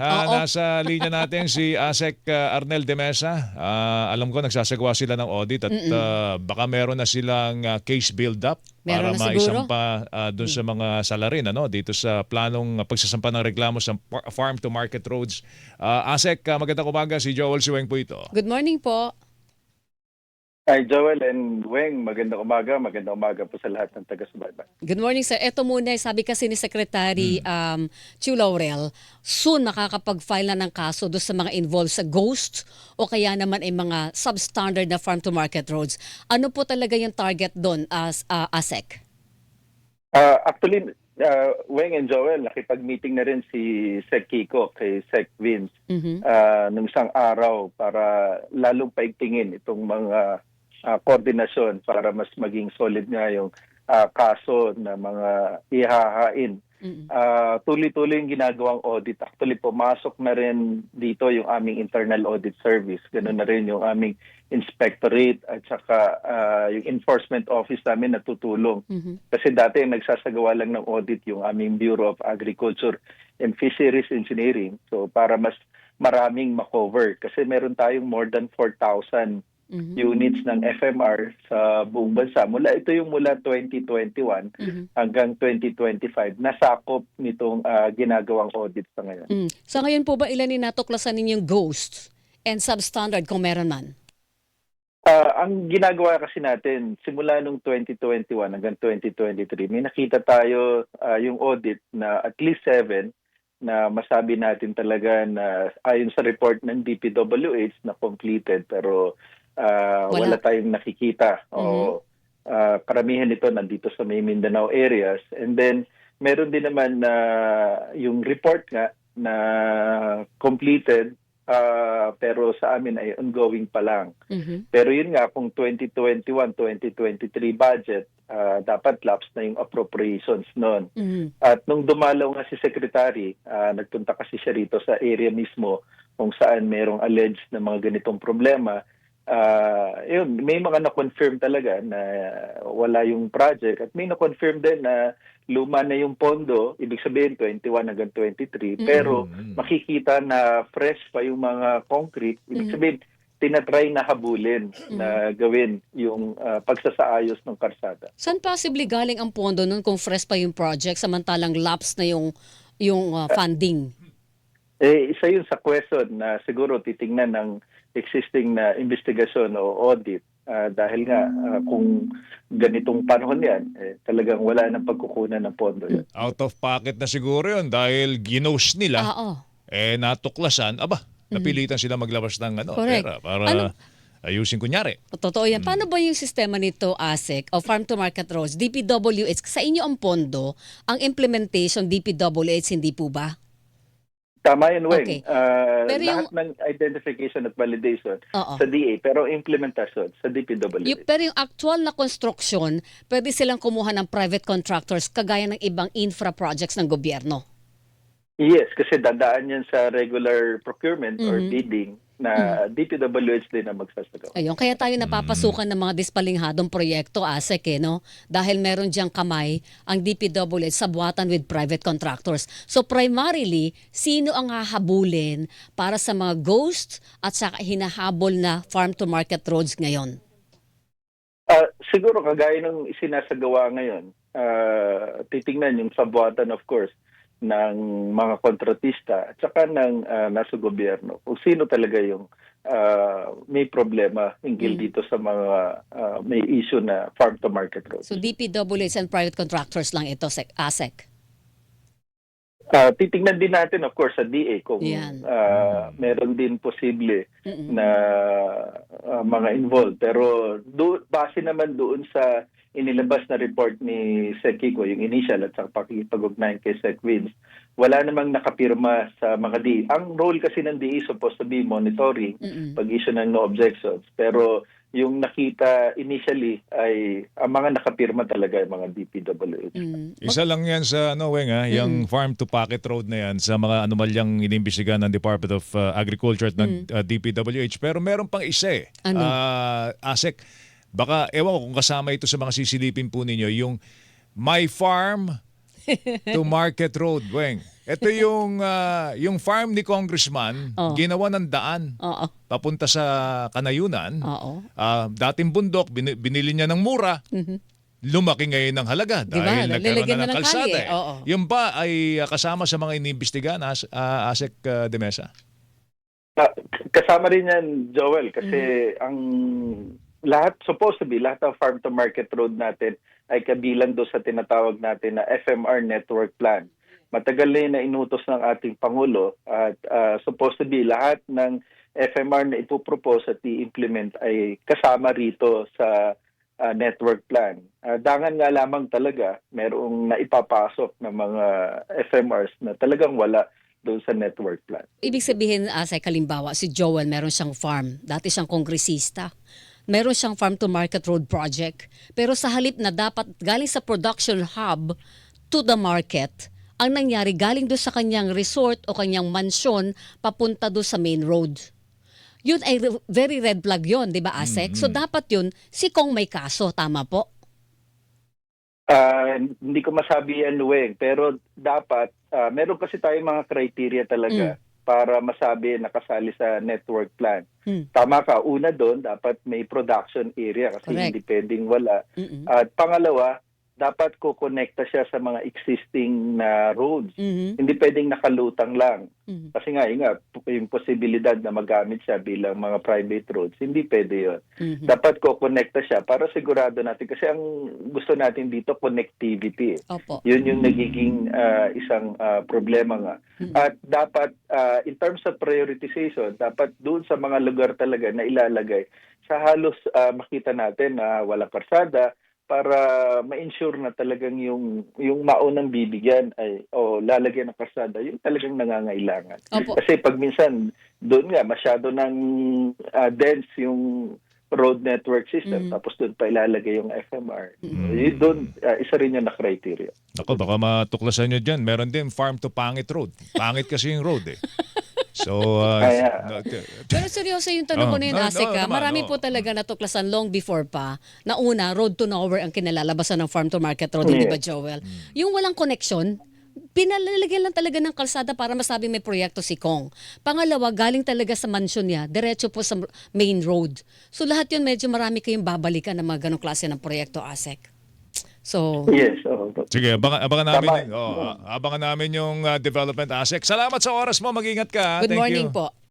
Ah, Oo. nasa linya natin si Asek ah, Arnel de Mesa. Ah, alam ko nagsasagawa sila ng audit at ah, baka meron na silang ah, case build-up para Meron na siguro. maisampa ah, dun sa mga salarin ano, dito sa planong pagsasampa ng reklamo sa par- farm to market roads. Ah, Asek, ah, magandang umaga. Si Joel Siweng po ito. Good morning po. Hi Joel and Weng, magandang umaga, magandang umaga po sa lahat ng taga-subaybay. Good morning sir. Ito muna, sabi kasi ni Secretary um, Chu Laurel, soon makakapag-file na ng kaso doon sa mga involved sa ghost o kaya naman ay mga substandard na farm-to-market roads. Ano po talaga yung target doon as uh, ASEC? Uh, actually, uh, Weng and Joel, nakipag-meeting na rin si Sec Kiko kay Sec Vince Mhm. uh, nung isang araw para lalong paigtingin itong mga uh, koordinasyon para mas maging solid nga yung uh, kaso na mga ihahain. Ah, tuloy-tuloy yung ginagawang audit. Actually, pumasok na rin dito yung aming internal audit service. Ganun na rin yung aming inspectorate at saka ah, yung enforcement office namin natutulong. Mhm. Kasi dati nagsasagawa lang ng audit yung aming Bureau of Agriculture and Fisheries Engineering. So para mas maraming makover. Kasi meron tayong more than 4,000 Mhm. units ng FMR sa buong bansa. Mula ito yung mula 2021 Mhm. hanggang 2025 nasakop nitong ah, ginagawang audit sa ngayon. Mm. Sa ngayon po ba ilan yung natuklasan ninyong ghosts and substandard kung meron man? Ah, ang ginagawa kasi natin simula nung 2021 hanggang 2023 may nakita tayo ah, yung audit na at least seven na masabi natin talaga na ayon sa report ng DPWH na completed pero ah, Wala. wala. tayong nakikita. O ah, karamihan nito nandito sa may Mindanao areas and then meron din naman na yung report nga na completed ah, pero sa amin ay ongoing pa lang. Mhm. Pero yun nga, kung 2021-2023 budget, ah, dapat lapse na yung appropriations noon. Mhm. At nung dumalaw nga si Secretary, ah, nagpunta kasi siya rito sa area mismo kung saan merong alleged na mga ganitong problema. Ah, yun, may mga na-confirm talaga na wala yung project at may na-confirm din na luma na yung pondo, ibig sabihin 21 hanggang 23, Mm. pero Mm. makikita na fresh pa yung mga concrete. Ibig Mhm. sabihin, tinatry na habulin na gawin yung ah, pagsasaayos ng karsada. Saan possibly galing ang pondo nun kung fresh pa yung project samantalang lapse na yung yung uh, funding? Eh, isa yun sa question na siguro titingnan ng existing na investigasyon o audit Ah, dahil nga ah, kung ganitong panahon yan, eh, talagang wala nang pagkukunan ng pondo yan. Out of pocket na siguro yun dahil ginos nila, Ah, oo. eh natuklasan, aba, napilitan sila maglabas ng ano, Correct. pera para Ano- ayusin kunyari. Totoo yan. Paano ba yung sistema nito, ASEC, o Farm to Market Roads, DPWH? Sa inyo ang pondo, ang implementation DPWH, hindi po ba? Tama yun, Weng. Okay. Ah, Pero lahat yung- ng identification at validation Oo. sa DA, pero implementasyon sa DPWH. Yung, pero yung actual na construction, pwede silang kumuha ng private contractors kagaya ng ibang infra projects ng gobyerno. Yes, kasi dadaan yan sa regular procurement or Mhm. bidding na DPWH din ang magsasagawa. Ayun, kaya tayo napapasukan ng mga dispalinghadong proyekto, ASEC, eh, no? Dahil meron diyang kamay ang DPWH sa buhatan with private contractors. So primarily, sino ang hahabulin para sa mga ghosts at sa hinahabol na farm-to-market roads ngayon? Ah, siguro kagaya ng isinasagawa ngayon, ah, titingnan yung sabuatan of course ng mga kontratista at saka ng ah, nasa gobyerno kung sino talaga yung ah, may problema hinggil Mm. dito sa mga ah, may issue na farm to market roads. So DPWH and private contractors lang ito, Sec- ASEC. Ah, titingnan din natin of course sa DA kung Yan. ah, meron din posible Mm-mm. na uh, mga involved. Pero do, base naman doon sa inilabas na report ni Sec Kiko, yung initial at sa pakikipag-ugnayan kay Sec Vince, wala namang nakapirma sa mga DE. Ang role kasi ng DE supposed to be monitoring Mm-mm. pag-issue ng no objections. Pero yung nakita initially ay ang mga nakapirma talaga yung mga DPWH. Mm. Isa lang yan sa ano, Weng, ha? yung farm to pocket road na yan sa mga anomalyang inimbestigahan ng Department of uh, Agriculture at ng uh, DPWH. Pero meron pang isa eh. Ano? Ah, ASEC, baka ewan ko kung kasama ito sa mga sisilipin po ninyo, yung My Farm to Market Road, Weng. Ito yung ah, yung farm ni Congressman, Oh. ginawa ng daan Oo. papunta sa Kanayunan. Oo. Ah, dating bundok, bini- binili niya ng mura. Lumaki ngayon ng halaga Di ba? dahil nagkaroon Lalagyan na na ng ng kalsada. kalye. eh. Oo. Yung ba ay ah, kasama sa mga iniimbestigahan, as, ah, Asek ah, de Mesa? Ah, kasama rin yan, Joel, kasi ang lahat, supposed to be, lahat ng farm to market road natin ay kabilang do sa tinatawag natin na FMR network plan. Matagal na inutos ng ating Pangulo at ah, supposed to be lahat ng FMR na ipopropose at i-implement ay kasama rito sa ah, network plan. Ah, dangan nga lamang talaga merong naipapasok ng mga FMRs na talagang wala doon sa network plan. Ibig sabihin, Asay, kalimbawa, si Joel, meron siyang farm. Dati siyang kongresista. Meron siyang farm to market road project. Pero sa halip na dapat galing sa production hub to the market, ang nangyari galing doon sa kanyang resort o kanyang mansyon papunta doon sa main road. Yun ay re- very red flag yun, di ba, Asek? So dapat yun, si Kong may kaso, tama po? Ah, hindi ko masabi yan, Luweng. Pero dapat, ah, meron kasi tayong mga criteria talaga para masabi na kasali sa network plan. Mm. Tama ka, una doon, dapat may production area kasi Correct. hindi pwedeng wala. Mm-mm. At pangalawa, dapat kukonekta siya sa mga existing na roads. Mhm. Hindi pwedeng nakalutang lang. Mhm. Kasi nga, yun nga, yung posibilidad na magamit siya bilang mga private roads, hindi pwede yun. Mhm. Dapat kukonekta siya para sigurado natin. Kasi ang gusto natin dito, connectivity. Opo. Yun yung nagiging ah, isang ah, problema nga. Mm. At dapat, ah, in terms of prioritization, dapat doon sa mga lugar talaga na ilalagay, sa halos ah, makita natin na walang karsada para ma-ensure na talagang yung yung maunang bibigyan ay o lalagyan ng karsada, yung talagang nangangailangan. Opo. Kasi pag minsan doon nga masyado ng ah, dense yung road network system Mm. tapos doon pa ilalagay yung FMR. Mm. Yun doon ah, isa rin yung na criteria. Ako, baka matuklasan nyo dyan. Meron din farm to pangit road. Pangit kasi yung road eh. So, uh, Kaya- no, t- Pero seryoso yung tanong Oh, ko na yun, no, no, Asika. naman, Marami oh. po talaga natuklasan long before pa na una, road to nowhere ang kinalalabasan ng farm to market road, hindi ba. Joel? Yung walang connection, pinalalagyan lang talaga ng kalsada para masabi may proyekto si Kong. Pangalawa, galing talaga sa mansion niya, diretso po sa main road. So lahat yun medyo marami kayong babalikan ng mga ganong klase ng proyekto, Asek. So, Yes, oo. Sige, abangan, abangan namin, Tama. yung- oh, abangan namin yung uh, development asset. Salamat sa oras mo. Mag-ingat ka. good Thank morning you. po.